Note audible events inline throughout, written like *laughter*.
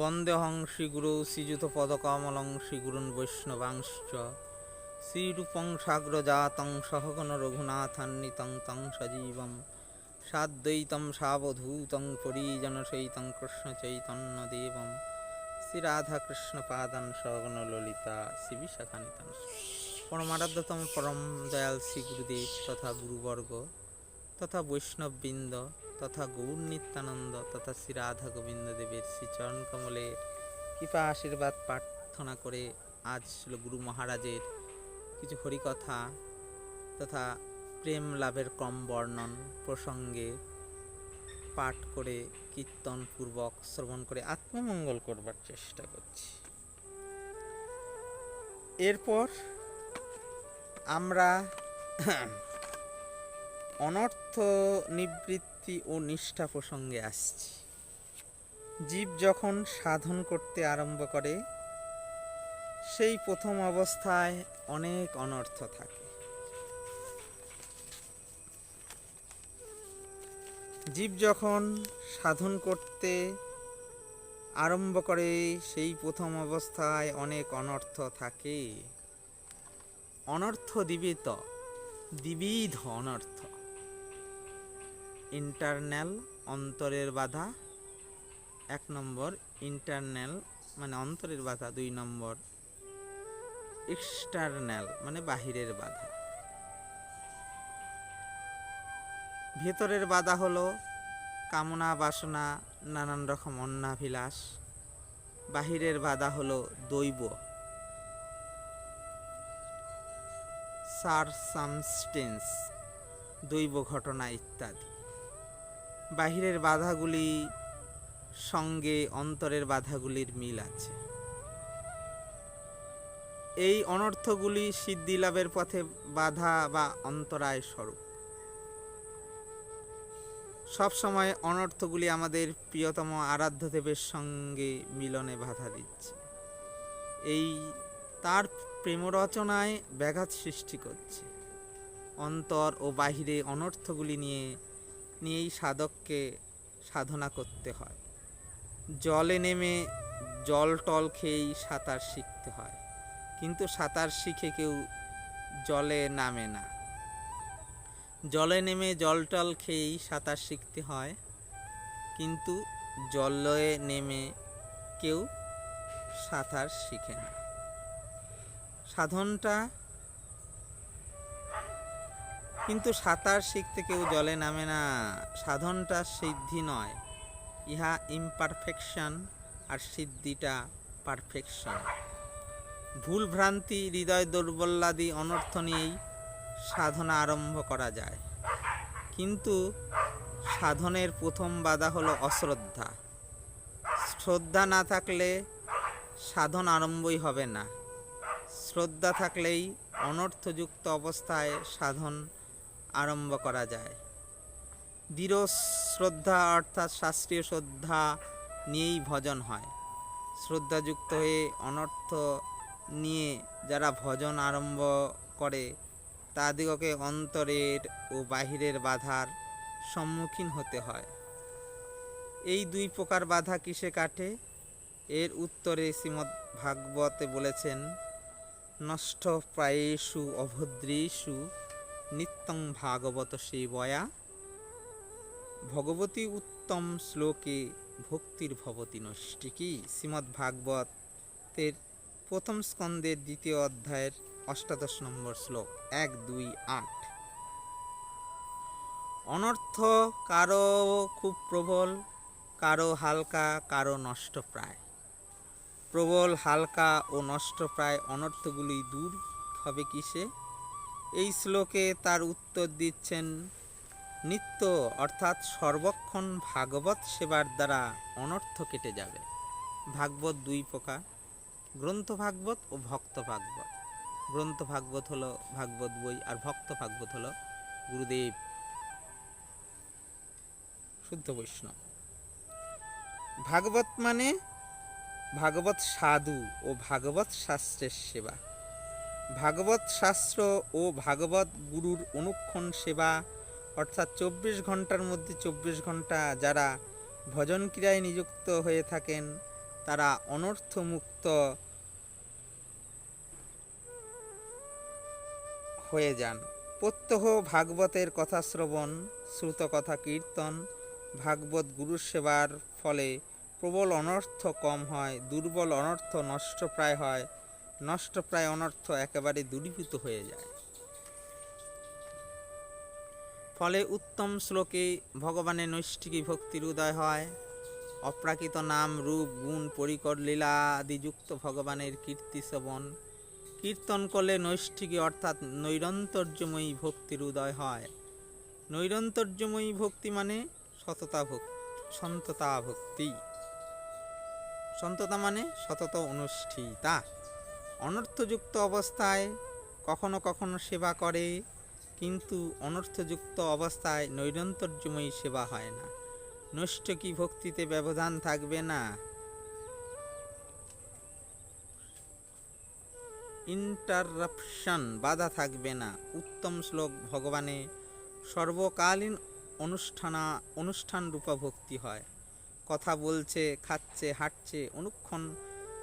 বন্দেহং শ্রীগুরু শ্রীযুত পদকমলং শ্রীগুরুন বৈষ্ণবাংশ্চ। শ্রীরূপং সাগ্রজাতং সহগণ রঘুনাথান্বিতং তং সজীবম। সাদ্বৈতম সাবধূতং পরিজনসহিতং কৃষ্ণচৈতন্যদেবম। শ্রীরাধাকৃষ্ণপাদান সহগণ ললিতা শ্রী বিশাখানিতান পরমারাধ্যতম পরম দয়াল শ্রী গুরুদেব তথা গুরুবর্গ তথা বৈষ্ণববৃন্দ তথা গৌর নিত্যানন্দ তথা শ্রী রাধা গোবিন্দ দেবের শ্রীচরণ কমলের কৃপা আশীর্বাদ প্রার্থনা করে আজ ছিল গুরু মহারাজের কিছু হরিকথা তথা প্রেম লাভের ক্রম বর্ণন প্রসঙ্গে পাঠ করে কীর্তন পূর্বক শ্রবণ করে আত্মমঙ্গল করবার চেষ্টা করছি। এরপর আমরা অনর্থ নিবৃত্তি ও নিষ্ঠা প্রসঙ্গে আসছি। জীব যখন সাধন করতে আরম্ভ করে, সেই প্রথম অবস্থায় অনেক অনর্থ থাকে। জীব যখন সাধন করতে আরম্ভ করে, সেই প্রথম অবস্থায় অনেক অনর্থ থাকে। অনর্থ দিবিত দ্বিবিধ অনর্থ। ইন্টারনাল অন্তরের বাধা, এক নম্বর ইন্টারনাল মানে অন্তরের বাধা, দুই নম্বর এক্সটার্নাল মানে বাহিরের বাধা। ভেতরের বাধা হলো কামনা, বাসনা, নানান রকম অন্নাভিলাষ। বাহিরের বাধা হলো দৈব। সারসামস্টেন্স, দৈব ঘটনা ইত্যাদি। বাহিরের বাধাগুলি সঙ্গে অন্তরের বাধাগুলির মিল আছে। এই অনর্থগুলি সিদ্ধি লাভের পথে বাধা বা অন্তরায় স্বরূপ। সবসময় অনর্থগুলি আমাদের প্রিয়তম আরাধ্য দেবের সঙ্গে মিলনে বাধা দিচ্ছে। এই তার প্রেমরচনায় ব্যাঘাত সৃষ্টি করছে। অন্তর ও বাহিরে অনর্থগুলি নিয়ে নিয়েই সাধককে সাধনা করতে হয়। জলে নেমে জল টল খেয়েই সাঁতার শিখতে হয়। কিন্তু সাঁতার শিখে কেউ জলে নামে না। জলে নেমে জল টল খেয়েই সাঁতার শিখতে হয়। কিন্তু জলে নেমে কেউ সাঁতার শিখে না। সাধনটা কিন্তু সাঁতার শিখতে কেউ জলে নামে না। সাধনটা সিদ্ধি নয়। ইহা ইমপারফেকশন আর সিদ্ধিটা পারফেকশন ভুল ভ্রান্তি, হৃদয় দুর্বল্যাদি, অনর্থ নিয়েই সাধনা আরম্ভ করা যায়। কিন্তু সাধনের প্রথম বাধা হলো অশ্রদ্ধা। শ্রদ্ধা না থাকলে সাধন আরম্ভই হবে না। শ্রদ্ধা থাকলেই অনর্থযুক্ত অবস্থায় সাধন আরম্ভ করা যায়। দৃঢ় শ্রদ্ধা অর্থাৎ শাস্ত্রীয় শ্রদ্ধা নিয়েই ভজন হয়। শ্রদ্ধাযুক্ত হয়ে অনর্থ নিয়ে যারা ভজন আরম্ভ করে, তাদিগকে অন্তরের ও বাহিরের বাধার সম্মুখীন হতে হয়। এই দুই প্রকার বাধা কিসে কাটে? এর উত্তরে শ্রীমৎ ভাগবতে বলেছেন, নষ্ট প্রায়েষু অভদ্রেষু নিত্যং ভাগবত সেবয়া ভগবতী উত্তম শ্লোকে ভক্তির ভবতী নষ্টিকি। শ্রীমৎ ভাগবতের প্রথম স্কন্দের দ্বিতীয় অধ্যায়ের অষ্টাদশ নম্বর শ্লোক, এক, দুই, আট। অনর্থ কারও খুব প্রবল, কারও হালকা, কারও নষ্ট প্রায়। প্রবল, হালকা ও নষ্ট প্রায় অনর্থগুলি দূর হবে কিসে? এই শ্লোকে তার উত্তর দিচ্ছেন, নিত্য অর্থাৎ সর্বক্ষণ ভাগবত সেবার দ্বারা অনর্থ কেটে যাবে। ভাগবত দুই প্রকার, গ্রন্থ ভাগবত ও ভক্ত ভাগবত। গ্রন্থ ভাগবত হলো ভাগবত বই আর ভক্ত ভাগবত হলো গুরুদেব শুদ্ধ বৈষ্ণব। ভাগবত মানে ভাগবত সাধু ও ভাগবত শাস্ত্রের সেবা। ভাগবত শাস্ত্র ও ভাগবত গুরুর অনুক্ষণ সেবা, অর্থাৎ চব্বিশ ঘণ্টার মধ্যে চব্বিশ ঘণ্টা যারা ভজন ক্রিয়ায় নিযুক্ত হয়ে থাকেন, তারা অনর্থমুক্ত হয়ে যান। প্রত্যহ ভাগবতের কথা শ্রবণ, শ্রুত কথা কীর্তন, ভাগবত গুরু সেবার ফলে প্রবল অনর্থ কম হয়, দুর্বল অনর্থ নষ্টপ্রায় হয়। নষ্টপ্রায় অনর্থ একেবারে দূরীভূত হয়ে যায়। ফলে উত্তম শ্লোকে ভগবানের নৈষ্ঠিকী ভক্তির উদয় হয়। অপ্রাকৃত নাম, রূপ, গুণ, পরিকর, লীলা আদিযুক্ত ভগবানের কীর্তি শ্রবণ, কীর্তন করলে নৈষ্ঠিকী অর্থাৎ নৈরন্তর্যময়ী ভক্তির উদয় হয়। নৈরন্তর্যময়ী ভক্তি মানে সততা ভক্তি, সন্ততা ভক্তি। সন্ততা মানে সতত অনুষ্ঠিতা। অনর্থযুক্ত অবস্থায় কখনো কখনো সেবা করে, কিন্তু অনর্থযুক্ত অবস্থায় নৈরন্তর্যময়ী সেবা হয় না। নষ্ট কি ভক্তিতে ব্যবধান থাকবে না? ইন্টারাপশন, বাধা থাকবে না। উত্তম শ্লোক ভগবানে সর্বকালীন অনুষ্ঠানা অনুষ্ঠান রূপা ভক্তি হয়। কথা বলছে, খাচ্ছে, হাঁটছে, অনুক্ষণ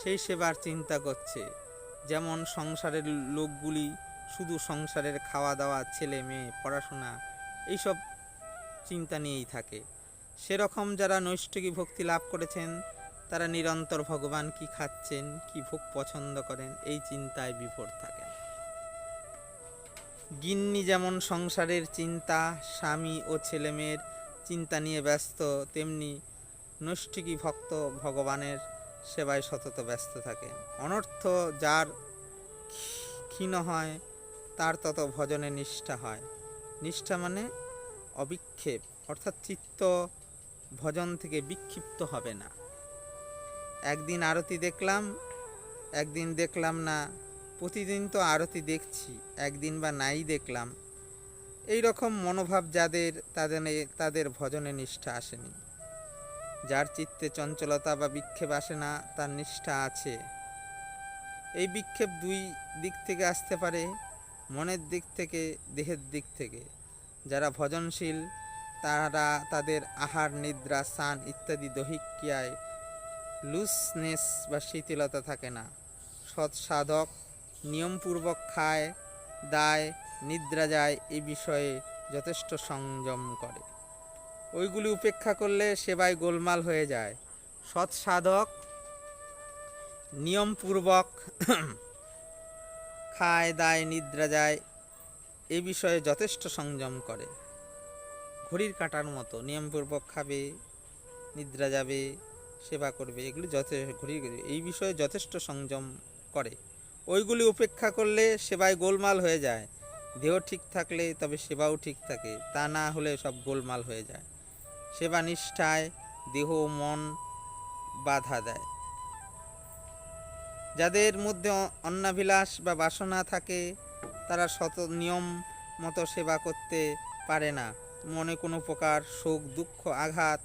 সেই সেবার চিন্তা করছে। যেমন সংসারের লোকগুলি শুধু সংসারের খাওয়া দাওয়া ছেলে মেয়ে পড়াশোনা, এইসব চিন্তা নিয়েই থাকে। সেরকম যারা নৈষ্ঠিকী ভক্তি লাভ করেছেন, তারা নিরন্তর ভগবান কি খাচ্ছেন, কি ভোগ পছন্দ করেন, এই চিন্তায় বিভোর থাকেন। গিন্নি যেমন সংসারের চিন্তা, স্বামী ও ছেলেমেয়ের চিন্তা নিয়ে ব্যস্ত, তেমনি নৈষ্ঠিকী ভক্ত ভগবানের সেবায় সতত ব্যস্ত থাকে। অনর্থ যার ক্ষীণ হয়, তার তত ভজনে নিষ্ঠা হয়। নিষ্ঠা মানে অবিক্ষেপ, অর্থাৎ চিত্ত ভজন থেকে বিক্ষিপ্ত হবে না। একদিন আরতি দেখলাম, একদিন দেখলাম না, প্রতিদিন তো আরতি দেখছি, একদিন বা নাই দেখলাম। এই রকম মনোভাব যাদের, তাদের তাদের ভজনে নিষ্ঠা আসেনি। যার চিত্তে চঞ্চলতা বা বিক্ষেপ আসে না, তার নিষ্ঠা আছে। এই বিক্ষেপ দুই দিক থেকে আসতে পারে, মনের দিক থেকে, দেহের দিক থেকে। যারা ভজনশীল, তারা তাদের আহার, নিদ্রা, স্নান ইত্যাদি দৈহিক ক্রিয়ায় লুজনেস বা শিথিলতা থাকে না। সৎ সাধক, নিয়মপূর্বক খায়, দায়, নিদ্রা যায় এই বিষয়ে যথেষ্ট সংযম করে। ওইগুলি উপেক্ষা করলে সেবায় গোলমাল হয়ে যায়। সৎ সাধক নিয়মপূর্বক *clears throat* খায়, দায়, নিদ্রা যায়, এ বিষয়ে যথেষ্ট সংযম করে। ঘড়ির কাটার মতো, নিয়মপূর্বক খাবে, নিদ্রা যাবে, সেবা করবে, এগুলি যথেষ্ট ঘড়ি এই বিষয়ে যথেষ্ট সংযম করে। ওইগুলি উপেক্ষা করলে সেবায় গোলমাল হয়ে যায়। দেহ ঠিক থাকলে তবে সেবাও ঠিক থাকে, তা না হলে সব গোলমাল হয়ে যায়। সেবা নিষ্ঠায় দেহ মন বাধা দেয়। যাদের মধ্যে অন্নাভিলাষ বা বাসনা থাকে, তারা শত নিয়ম মতো সেবা করতে পারে না। মনে কোনো প্রকার শোক, দুঃখ, আঘাত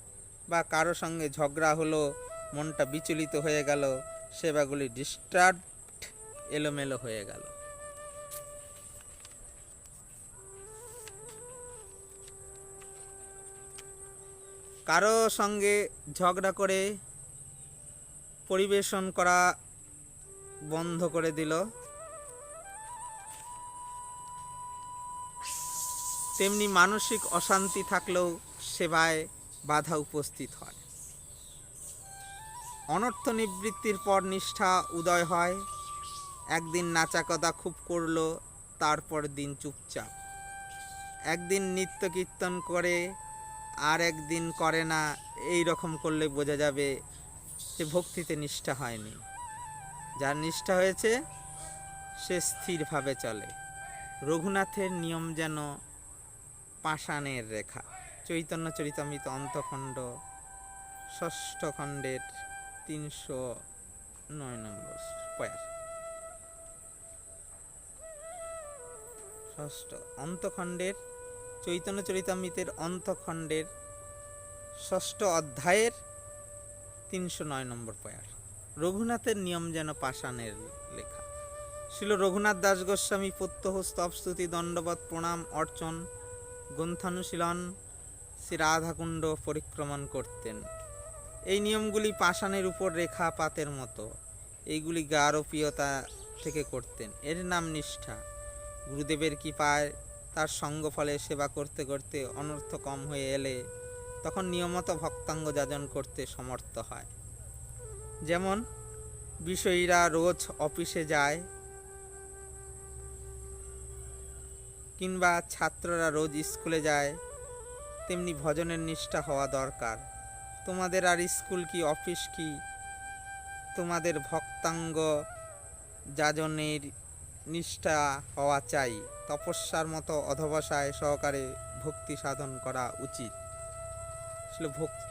বা কারও সঙ্গে ঝগড়া হলো, মনটা বিচলিত হয়ে গেল, সেবাগুলি ডিস্টার্ব এলোমেলো হয়ে গেল। কারও সঙ্গে ঝগড়া করে পরিবেশন করা বন্ধ করে দিল। তেমনি মানসিক অশান্তি থাকলেও সেবায় বাধা উপস্থিত হয়। অনর্থ নিবৃত্তির পর নিষ্ঠা উদয় হয়। একদিন নাচাকতা খুব করল, তারপর দিন চুপচাপ। একদিন নিত্য কীর্তন করে আর একদিন করে না, এই রকম করলে বোঝা যাবে সে ভক্তিতে নিষ্ঠা হয়নি। যার নিষ্ঠা হয়েছে, সে স্থিরভাবে চলে। রঘুনাথের নিয়ম যেন পাষাণের রেখা। চৈতন্য চরিতামৃত অন্তখণ্ড, ষষ্ঠ খণ্ডের তিনশো নয় নম্বর পয়ার ষষ্ঠ, অন্তখণ্ডের চৈতন্য চরিতামৃতের অন্তখণ্ডের ষষ্ঠ অধ্যায়ের তিনশো নয় নম্বর পয়ার। রঘুনাথের নিয়ম যেন পাষাণের লেখা। ছিল রঘুনাথ দাস গোস্বামী প্রত্যহ স্তবস্তুতি দণ্ডবত প্রণাম অর্চন গ্রন্থানুশীলন শ্রী রাধাকুণ্ড পরিক্রমণ করতেন। এই নিয়মগুলি পাষাণের উপর রেখা পাতের মতো। এইগুলি গারোপীয়তা থেকে করতেন। এর নাম নিষ্ঠা। গুরুদেবের কৃপায় তার সঙ্গ ফলে সেবা করতে করতে অনর্থ কম হয়ে এলে তখন নিয়মত ভক্তাঙ্গ যাজন করতে সমর্থ হয়। যেমন, বিষয়ীরা রোজ অফিসে যায় কিংবা ছাত্ররা রোজ স্কুলে যায়, তেমনি ভজনের নিষ্ঠা হওয়া দরকার। তোমাদের আর স্কুল কি, অফিস কি? তোমাদের ভক্তাঙ্গ যাজনের নিষ্ঠা হওয়া চাই, তপস্যার মতো অধবসায় সহকারে ভক্তি সাধন করা উচিত। ছিল ভক্তি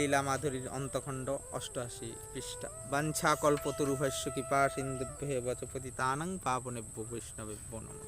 লীলা মাধুরীর অন্তখণ্ড অষ্টআশি পৃষ্ঠা। বাঞ্ছা কল্পতরুভস্য কৃপা সিন্ধুভ্যে বচপতি তানাং পাবনেভ্য বৈষ্ণবেভ্য নমঃ।